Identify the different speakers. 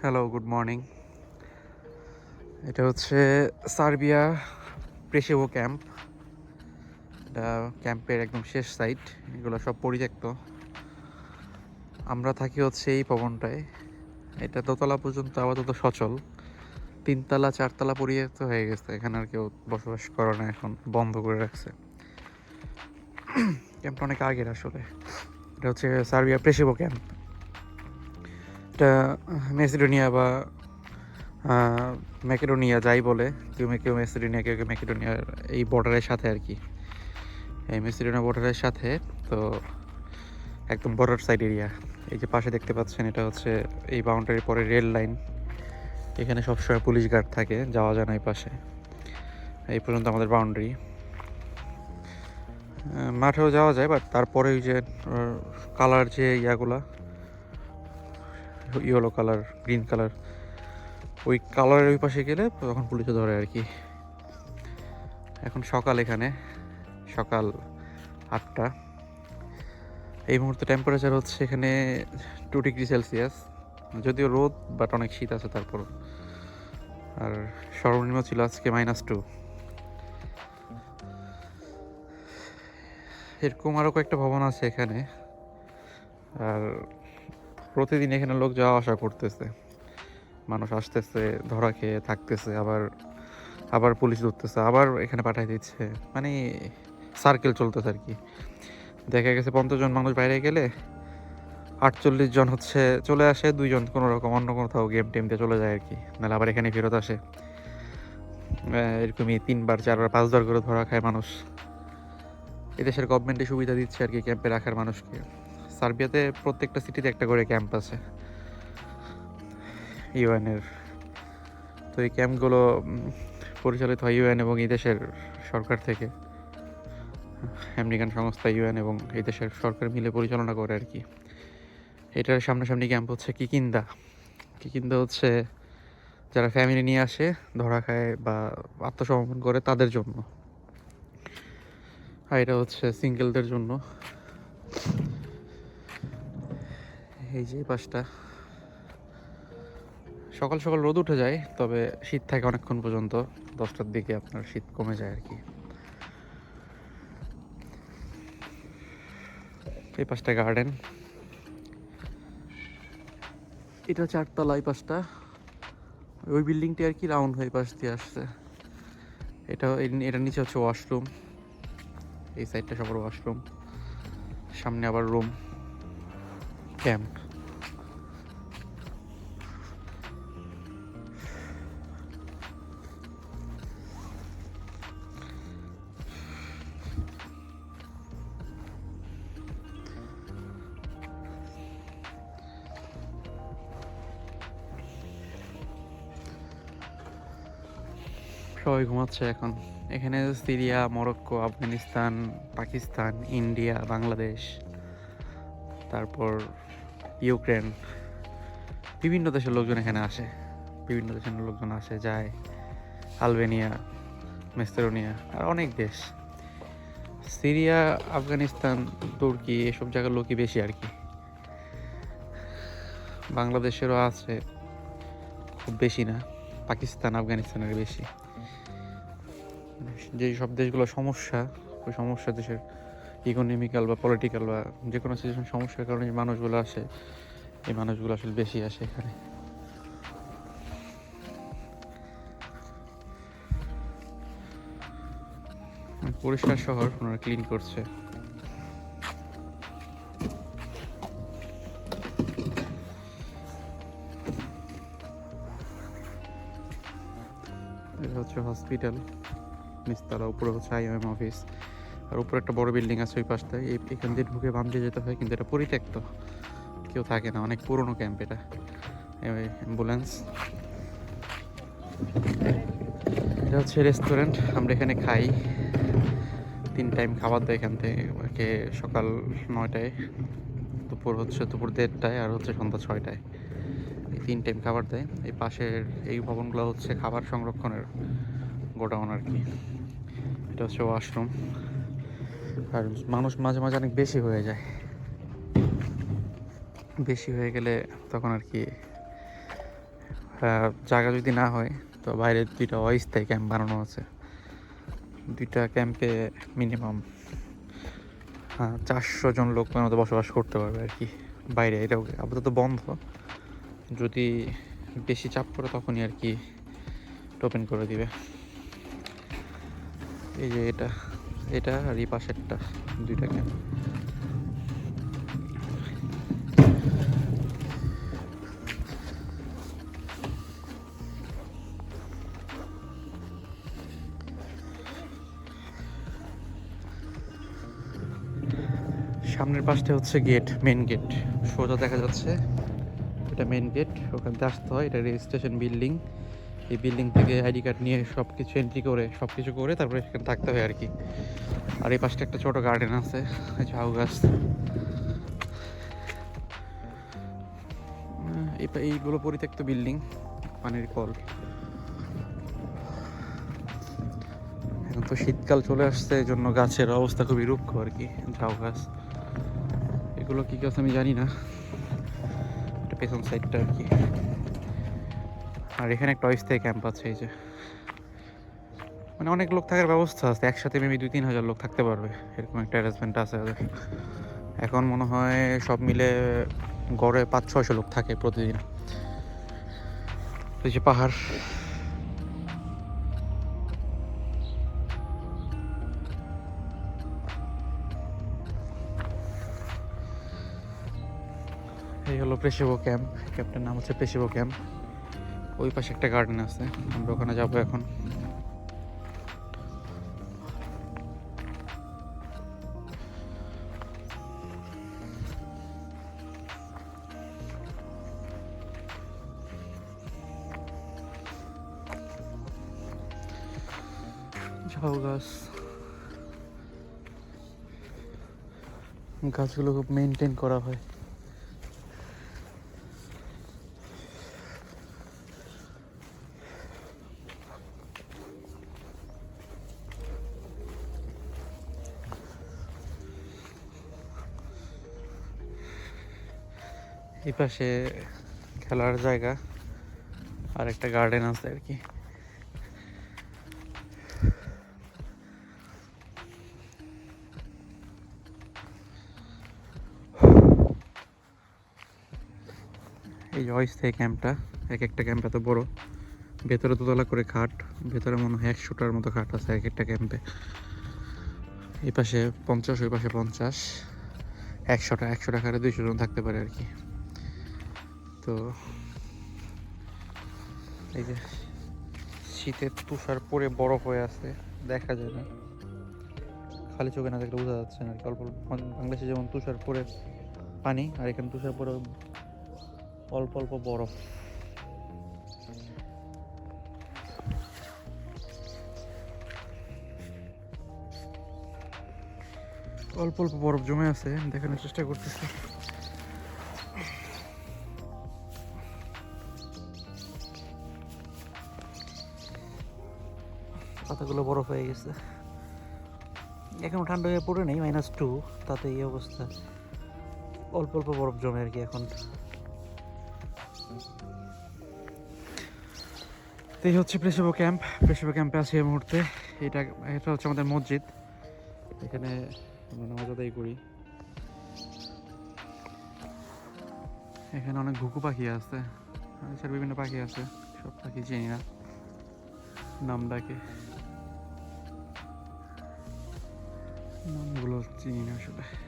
Speaker 1: Hello good morning এটা হচ্ছে Serbia Presevo camp. এটা ক্যাম্পের একদম শেষ সাইট, এগুলো সব পরিত্যক্ত। আমরা থাকি হচ্ছে এই ভবনটায়। এটা দোতলা পর্যন্ত আপাতত সচল। তিনতলা, চারতলা পরিত্যক্ত হয়ে গেছে। এখানে আর কেউ বসবাস করে না এখন, বন্ধ করে রাখছে। ক্যাম্পটা অনেক আগের আসলে। এটা হচ্ছে সার্বিয়া প্রেসেভো ক্যাম্প। এটা মেসিডোনিয়া বা ম্যাকেডোনিয়া যাই বলে, কেউ কেউ মেসিডোনিয়া, কেউ কেউ ম্যাকেডোনিয়ার এই বর্ডারের সাথে আর কি। এই মেসিডোনিয়া বর্ডারের সাথে, তো একদম বর্ডার সাইড এরিয়া এই যে পাশে দেখতে পাচ্ছেন, এটা হচ্ছে এই বাউন্ডারির পরে রেল লাইন এখানে সবসময় পুলিশ গার্ড থাকে, যাওয়া যায় না এই পাশে। এই পর্যন্ত আমাদের বাউন্ডারি মাঠেও যাওয়া যায় বাট তারপরে ওই যে কালার যে ইয়াগুলা ইয়েলো কালার, গ্রিন কালার। ওই কালারের ওই পাশে গেলে তখন পুলিশে ধরে আর কি। এখন সকাল এখানে, সকাল আটটা। এই মুহূর্তে টেম্পারেচার হচ্ছে এখানে টু ডিগ্রি সেলসিয়াস যদিও রোদ বাট অনেক শীত আছে তারপর আর সর্বনিম্ন ছিল আজকে মাইনাস টু এরকম আরও কয়েকটা ভবন আছে এখানে। আর প্রতিদিন এখানে লোক যাওয়া আসা করতেছে। মানুষ আসতেছে, ধরা খেয়ে থাকতেছে, আবার আবার পুলিশ ধরতেছে, আবার এখানে পাঠাই দিচ্ছে। মানে সার্কেল চলতেছে আর কি দেখা গেছে পঞ্চাশ জন মানুষ বাইরে গেলে আটচল্লিশ জন হচ্ছে চলে আসে, দুইজন কোনো রকম অন্য কোথাও গেম টেম দিয়ে চলে যায় আর কি নাহলে আবার এখানে ফেরত আসে। এরকমই তিনবার, চারবার, পাঁচবার করে ধরা খায় মানুষ। এদেশের গভর্নমেন্টে সুবিধা দিচ্ছে আর কি ক্যাম্পে রাখার মানুষকে। সার্বিয়াতে প্রত্যেকটা সিটিতে একটা করে ক্যাম্প আছে। ইউএনের তো এই ক্যাম্পগুলো পরিচালিত হয় ইউএন এবং এই দেশের সরকার থেকে। আমেরিকান সংস্থা ইউএন এবং এই দেশের সরকার মিলে পরিচালনা করে আর কি। এটার সামনাসামনি ক্যাম্প হচ্ছে কিকিন্দা। কিকিন্দা হচ্ছে যারা ফ্যামিলি নিয়ে আসে, ধরা খায় বা আত্মসমর্পণ করে তাদের জন্য। আর এটা হচ্ছে সিঙ্গেলদের জন্য। এই যে পাশটা। সকাল সকাল রোদ উঠে যায়, তবে শীত থাকে অনেকক্ষণ পর্যন্ত। দশটার দিকে আপনার শীত কমে যায় আর কি। এই পাশটা গার্ডেন এটা চারতলা, এই পাশটা। ওই বিল্ডিংটি আর কি রাউন্ড হয়ে পাশ দিয়ে আসছে। এটা এটার নিচে হচ্ছে ওয়াশরুম এই সাইডটা সবার ওয়াশরুম সামনে আবার রুম ক্যাম্প সবাই ঘুমাচ্ছে এখন। এখানে Syria Morocco Afghanistan Pakistan India Bangladesh তারপর ইউক্রেন। বিভিন্ন দেশের লোকজন এখানে আসে। বিভিন্ন দেশের লোকজন আসে, যায়। আলবেনিয়া মেস্তেরোনিয়া আর অনেক দেশ। সিরিয়া, আফগানিস্তান, তুর্কি এসব জায়গার লোকই বেশি আর কি। বাংলাদেশেরও আছে খুব বেশি না, পাকিস্তান, আফগানিস্তানের বেশি। যে সব দেশগুলো সমস্যা, ওই সমস্যা দেশের ইকোনমিক্যাল বা পলিটিক্যাল বা যে কোনো সিচুয়েশন সমস্যার কারণে যে মানুষগুলো আসে, এই মানুষগুলো আসলে বেশি আসে এখানে। পরিষ্কার শহর, ওনারা ক্লিন করছে। এটা হচ্ছে হসপিটাল নিচতলা, উপরে হচ্ছে আইএম অফিস আর উপরে একটা বড় বিল্ডিং আছে ওই পাশটায়। এই এখান দিয়ে ঢুকে বাম দিয়ে যেতে হয়, কিন্তু এটা পরিত্যক্ত। কেউ থাকে না, অনেক পুরনো ক্যাম্প এটা। অ্যাম্বুলেন্স। এটা হচ্ছে রেস্টুরেন্ট, আমরা এখানে খাই। তিন টাইম খাবার দেয় এখান থেকে সকাল নয়টায়, দুপুর হচ্ছে দুপুর দেড়টায়, আর হচ্ছে সন্ধ্যা ছয়টায়। এই তিন টাইম খাবার দেয়। এই পাশের এই ভবনগুলো হচ্ছে খাবার সংরক্ষণের গোডাউন আর কি। এটা হচ্ছে ওয়াশরুম। আর মানুষ মাঝে মাঝে অনেক বেশি হয়ে যায়। বেশি হয়ে গেলে তখন আর কি জায়গা যদি না হয়, তো বাইরে দুইটা অস্থায়ী ক্যাম্প বানানো আছে। দুইটা ক্যাম্পে মিনিমাম চারশো জন লোক মতো বসবাস করতে পারবে আর কি বাইরে। এটাও আপাতত বন্ধ। যদি বেশি চাপ পড়ে তখনই আর কি ওপেন করে দিবে। এই যে এটা। এটা আর এই পাশেরটা দুইটা ক্যাম্প সামনের পাশটা হচ্ছে গেট মেন গেট সোজা দেখা যাচ্ছে, এটা মেন গেট ওখান থেকে আসতে হয়, এটা রেজিস্ট্রেশন বিল্ডিং এই বিল্ডিং থেকে আইডি কার্ড নিয়ে সব কিছু এন্ট্রি করে সব কিছু করে তারপরে সেখানে থাকতে হয় আর কি আর এই পাশটা একটা ছোট গার্ডেন আছে ঝাউ গাছ। এই এইগুলো পরিত্যক্ত বিল্ডিং পানির কল। এখন তো শীতকাল চলে আসছে এই জন্য গাছের অবস্থা খুবই রুক্ষ আর কি ঝাউ গাছ। এগুলো কি গাছ আমি জানি না। পেছন সাইডটা আর কি আর এখানে একটা অস্থায়ী ক্যাম্প আছে, এই যে। মানে অনেক লোক থাকার ব্যবস্থা আছে, একসাথে মেবি দুই তিন হাজার লোক থাকতে পারবে, এরকম একটা অ্যারেঞ্জমেন্ট আছে ওদের। এখন মনে হয় সব মিলে গড়ে পাঁচ ছয়শো লোক থাকে প্রতিদিন। এই যে পাহাড়। এই হলো পেশেবো ক্যাম্প ক্যাম্পটার নাম হচ্ছে পেশেবো ক্যাম্প ওই পাশে একটা গার্ডেন আছে। আমরা ওখানে যাব এখন। ঝাউ গাছ। গাছগুলো খুব মেনটেন করা হয়। এই পাশে খেলার জায়গা আর একটা গার্ডেন আছে আর কি। এই অস্থায়ী ক্যাম্পটা, এক একটা ক্যাম্প এত বড়। ভেতরে দোতলা করে খাট, ভেতরে মনে হয় একশোটার মতো খাট আছে এক একটা ক্যাম্পে। এই পাশে পঞ্চাশ ওই পাশে পঞ্চাশ। একশোটা একশো টাকারে দুইশো জন থাকতে পারে আর কি। তো এই যে শীতের তুষার পরে বরফ হয়ে আছে, দেখা যায় না। খালি চোখে না দেখলে বোঝা যাচ্ছে না অল্প বাংলাদেশে যেমন তুষার পরে পানি, আর এখানে তুষার পরে অল্প অল্প বরফ। অল্প অল্প বরফ জমে আছে, দেখানোর চেষ্টা করতেছি। পাতাগুলো বরফ হয়ে গেছে। এখনও ঠান্ডা হয়ে পড়ে নেই মাইনাস টু তাতে এই অবস্থা। অল্প অল্প বরফ জমে আর কি এখন। এই হচ্ছে প্রেসেবো ক্যাম্প। প্রেসেবো ক্যাম্পে আছে এই মুহূর্তে। এটা এটা হচ্ছে আমাদের মসজিদ। এখানে আমরা নামাজ আদায় করি। এখানে অনেক ঘুঘু পাখি আছে। বিভিন্ন পাখি আছে। সব পাখি চিনি না। নাম ডাকে। নামগুলো চিনি না আসলে।